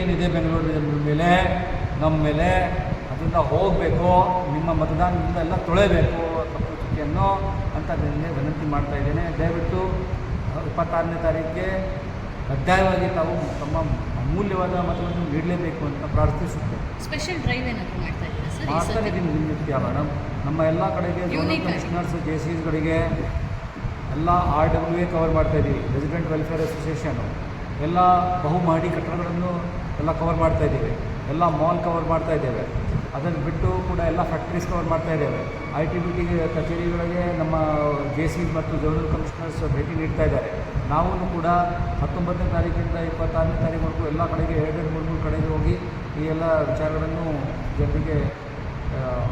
ಏನಿದೆ ಬೆಂಗಳೂರಿನ ಮೇಲೆ ನಮ್ಮ ಮೇಲೆ ಅದರಿಂದ ಹೋಗಬೇಕು ನಿಮ್ಮ ಮತದಾನದಿಂದ ಎಲ್ಲ ತೊಳೆಯಬೇಕು ತಪ್ಪು ಚುಕ್ಕಿಯನ್ನು ಅಂತ ನಿಮಗೆ ವಿನಂತಿ ಮಾಡ್ತಾ ಇದ್ದೇನೆ. ದಯವಿಟ್ಟು ಇಪ್ಪತ್ತಾರನೇ ತಾರೀಕಿಗೆ ಕಡ್ಡಾಯವಾಗಿ ತಾವು ತಮ್ಮ ಅಮೂಲ್ಯವಾದ ಮತವನ್ನು ನೀಡಲೇಬೇಕು ಅಂತ ಪ್ರಾರ್ಥಿಸುತ್ತೇವೆ ಸ್ಪೆಷಲ್ ಡ್ರೈವ್ ಏನಾದರೂ ಮಾಡ್ತಾ ಇದ್ದೀರಾ ಮಾಡ್ತಾ ಇದ್ದೀನಿ ದಿನನಿತ್ಯ ಮೇಡಮ್. ನಮ್ಮ ಎಲ್ಲ ಕಡೆಗೆ. ಕಮಿಷನರ್ಸ್ ಜೆ ಸಿಸ್ಗಳಿಗೆ ಎಲ್ಲ ಆರ್ ಡಬ್ಲ್ಯೂ ಎ ಕವರ್ ಮಾಡ್ತಾ ಇದ್ದೀವಿ. ರೆಸಿಡೆಂಟ್ ವೆಲ್ಫೇರ್ ಅಸೋಸಿಯೇಷನು ಎಲ್ಲ ಬಹುಮಾಡಿ ಕಟ್ಟಡಗಳನ್ನು ಎಲ್ಲ ಕವರ್ ಮಾಡ್ತಾ ಇದ್ದೀವಿ. ಎಲ್ಲ ಮಾಲ್ ಕವರ್ ಮಾಡ್ತಾ ಇದ್ದೇವೆ. ಅದನ್ನು ಬಿಟ್ಟು ಕೂಡ ಎಲ್ಲ ಫ್ಯಾಕ್ಟ್ರೀಸ್ ಕವರ್ ಮಾಡ್ತಾ ಇದ್ದೇವೆ. ಐ ಟಿ ಬಿ ಟಿ ಕಚೇರಿಗಳಿಗೆ ನಮ್ಮ ಜೆ ಸಿ ಮತ್ತು ಝೋನಲ್ ಕಮಿಷನರ್ಸ್ ಭೇಟಿ ನೀಡ್ತಾ ಇದ್ದಾರೆ. ನಾವು ಕೂಡ ಹತ್ತೊಂಬತ್ತನೇ ತಾರೀಕಿಂದ ಇಪ್ಪತ್ತಾರನೇ ತಾರೀಕುವರೆಗೂ ಎಲ್ಲ ಕಡೆಗೆ ಎರಡು ಮೂರು ಮೂರು ಕಡೆಗೆ ಹೋಗಿ ಈ ಎಲ್ಲ ವಿಚಾರಗಳನ್ನು ಜನರಿಗೆ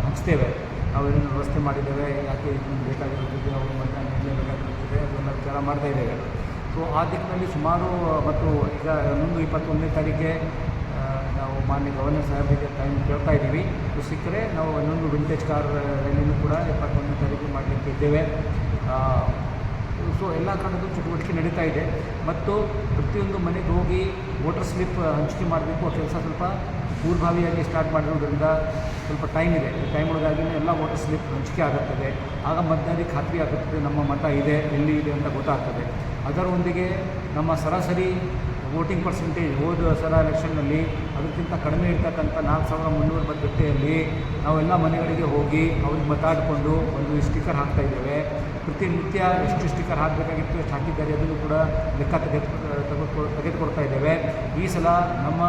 ಹಂಚ್ತೇವೆ. ನಾವು ಏನೇನು ವ್ಯವಸ್ಥೆ ಮಾಡಿದ್ದೇವೆ, ಯಾಕೆ ಬೇಕಾಗಿರುತ್ತದೆ ಅವರು ಮತ್ತೆ ನೀಡಲೇಬೇಕಾಗಿರುತ್ತದೆ ಅದನ್ನು ವಿಚಾರ ಮಾಡ್ತಾ ಇದ್ದೇವೆ. ಸೊ ಆ ದಿಕ್ಕಿನಲ್ಲಿ ಸುಮಾರು, ಮತ್ತು ಈಗ ಇನ್ನೊಂದು ಇಪ್ಪತ್ತೊಂದನೇ ತಾರೀಕಿಗೆ ನಾವು ಮಾನ್ಯ ಗವರ್ನರ್ ಸಾಹೇಬರಿಗೆ ಟೈಮ್ ಕೇಳ್ತಾ ಇದ್ದೀವಿ. ಸಿಕ್ಕರೆ ನಾವು ಇನ್ನೊಂದು ವಿಂಟೇಜ್ ಕಾರ್ ರ್ಯಾಲಿನೂ ಕೂಡ ಇಪ್ಪತ್ತೊಂದನೇ ತಾರೀಕು ಮಾಡಲಿಕ್ಕೆ ಇದ್ದೇವೆ. ಸೊ ಎಲ್ಲ ಕಾರಣದ್ದು ಚಟುವಟಿಕೆ ನಡೀತಾ ಇದೆ. ಮತ್ತು ಪ್ರತಿಯೊಂದು ಮನೆಗೆ ಹೋಗಿ ವೋಟರ್ ಸ್ಲಿಪ್ ಹಂಚಿಕೆ ಮಾಡಬೇಕು. ಆ ಕೆಲಸ ಸ್ವಲ್ಪ ಪೂರ್ವಭಾವಿಯಾಗಿ ಸ್ಟಾರ್ಟ್ ಮಾಡಿರೋದ್ರಿಂದ ಸ್ವಲ್ಪ ಟೈಮ್ ಇದೆ. ಟೈಮ್ ಒಳಗಾಗಿನೇ ಎಲ್ಲ ವೋಟರ್ ಸ್ಲಿಪ್ ಹಂಚಿಕೆ ಆಗುತ್ತದೆ. ಆಗ ಮತದಾರರಿಗೆ ಖಾತ್ರಿ ಆಗುತ್ತದೆ. ನಮ್ಮ ಮತ ಇದೆ, ಎಲ್ಲಿ ಇದೆ ಅಂತ ಗೊತ್ತಾಗ್ತದೆ. ಅದರೊಂದಿಗೆ ನಮ್ಮ ಸರಾಸರಿ ವೋಟಿಂಗ್ ಪರ್ಸೆಂಟೇಜ್ ಹೋದ ಸಲ ಎಲೆಕ್ಷನ್ನಲ್ಲಿ ಅದಕ್ಕಿಂತ ಕಡಿಮೆ ಇರ್ತಕ್ಕಂಥ ನಾಲ್ಕು ಸಾವಿರದ ಮುನ್ನೂರು ಮತಗಟ್ಟೆಯಲ್ಲಿ ನಾವೆಲ್ಲ ಮನೆಗಳಿಗೆ ಹೋಗಿ ಅವ್ರಿಗೆ ಮತಾಡಿಕೊಂಡು ಒಂದು ಸ್ಟಿಕ್ಕರ್ ಹಾಕ್ತಾ ಇದ್ದೇವೆ. ಪ್ರತಿನಿತ್ಯ ಎಷ್ಟು ಸ್ಟಿಕ್ಕರ್ ಹಾಕಬೇಕಾಗಿತ್ತು, ಎಷ್ಟು ಹಾಕಿದ್ದಾರೆ ಅದನ್ನು ಕೂಡ ಲೆಕ್ಕ ತೆಗೆದು ತೆಗೆದುಕೊ ತೆಗೆದುಕೊಡ್ತಾ ಇದ್ದೇವೆ. ಈ ಸಲ ನಮ್ಮ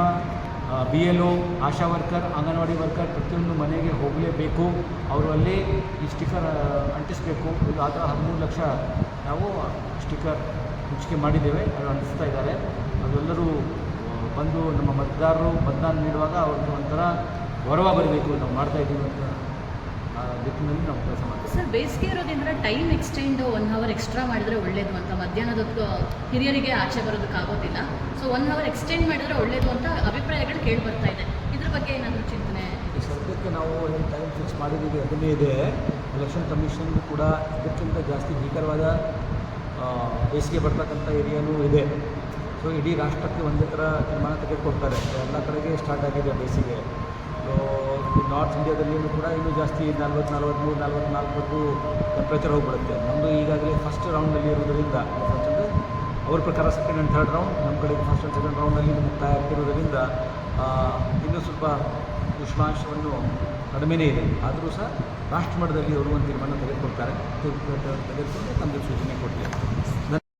B L O, Asha worker, anganwadi worker ಪ್ರತಿಯೊಂದು ಮನೆಗೆ ಹೋಗಲೇಬೇಕು. ಅವರು ಅಲ್ಲಿ ಈ ಸ್ಟಿಕ್ಕರ್ ಅಂಟಿಸಬೇಕು. ಇದು ಆದ ಹದಿಮೂರು ಲಕ್ಷ ನಾವು ಸ್ಟಿಕ್ಕರ್ ಹಂಚಿಕೆ ಮಾಡಿದ್ದೇವೆ. ಅದು ಅಂಟಿಸ್ತಾ ಇದ್ದಾರೆ. ಅದೆಲ್ಲರೂ ಬಂದು ನಮ್ಮ ಮತದಾರರು ಮತದಾನ ನೀಡುವಾಗ ಅವ್ರಿಗೆ ಒಂಥರ ಗೌರವ ಬರಬೇಕು ನಾವು ಮಾಡ್ತಾ ಇದ್ದೀವಿ ಅಂತ ದಿಕ್ಕಿನಲ್ಲಿ ನಾವು ಕೆಲಸ ಮಾಡ್ತೀವಿ. ಸರ್ ಬೇಸಿಗೆ ಇರೋದ್ರಿಂದ time extend one hour extra ಮಾಡಿದರೆ ಒಳ್ಳೇದು ಅಂತ ಮಧ್ಯಾಹ್ನದ ಹಿರಿಯರಿಗೆ ಆಚೆ ಬರೋದಕ್ಕೆ ಆಗೋದಿಲ್ಲ. ಸೊ ಒನ್ ಅವರ್ ಎಕ್ಸ್ಟೆಂಡ್ ಮಾಡಿದರೆ ಒಳ್ಳೇದು ಅಂತ ಅಭಿಪ್ರಾಯಗಳು ಕೇಳಿ ಬರ್ತಾ ಇದೆ. ಇದ್ರ ಬಗ್ಗೆ ಏನಾದರೂ ಚಿಂತನೆ? ಸದ್ಯಕ್ಕೆ ನಾವು ಏನು ಟೈಮ್ ಫಿಕ್ಸ್ ಮಾಡಿದ್ದೀವಿ ಅದನ್ನೇ ಇದೆ. ಎಲೆಕ್ಷನ್ ಕಮಿಷನ್ ಕೂಡ ಇದಕ್ಕಿಂತ ಜಾಸ್ತಿ ಭೀಕರವಾದ ಬೇಸಿಗೆ ಬರ್ತಕ್ಕಂಥ ಏರಿಯಾನೂ ಇದೆ. ಸೊ ಇಡೀ ರಾಷ್ಟ್ರಕ್ಕೆ ಒಂದೇ ಥರ ತೀರ್ಮಾನ ತೆಗೆದುಕೊಡ್ತಾರೆ. ಎಲ್ಲ ಕಡೆಗೆ ಸ್ಟಾರ್ಟ್ ಆಗಿದೆ ಬೇಸಿಗೆ. ಸೊ ನಾರ್ತ್ ಇಂಡಿಯಾದಲ್ಲಿಯೂ ಕೂಡ ಇನ್ನೂ ಜಾಸ್ತಿ ನಲ್ವತ್ತು ನಲ್ವತ್ತ್ಮೂರು ಬಂದು ಟೆಂಪ್ರೇಚರ್ ಹೋಗ್ಬಿಡುತ್ತೆ. ನಮ್ಮದು ಈಗಾಗಲೇ ಫಸ್ಟ್ ರೌಂಡಲ್ಲಿ ಇರೋದರಿಂದ ಫಸ್ಟ್ ಅಂದರೆ ಅವ್ರ ಪ್ರಕಾರ ಸೆಕೆಂಡ್ ಆ್ಯಂಡ್ ಥರ್ಡ್ ರೌಂಡ್ ನಮ್ಮ ಕಡೆ ಫಸ್ಟ್ ಆ್ಯಂಡ್ ಸೆಕೆಂಡ್ ರೌಂಡಲ್ಲಿ ಮುಕ್ತಾಯ ಆಗ್ತಿರೋದ್ರಿಂದ ಇನ್ನೂ ಸ್ವಲ್ಪ ಉಷ್ಣಾಂಶವನ್ನು ಕಡಿಮೆನೇ ಇದೆ. ಆದರೂ ಸಹ ರಾಷ್ಟ್ರಮಟ್ಟದಲ್ಲಿ ಅವರು ಒಂದು ತೀರ್ಮಾನ ತೆಗೆದುಕೊಳ್ತಾರೆ. ತೆಗೆದುಕೊಂಡು ತಮಗೆ ಸೂಚನೆ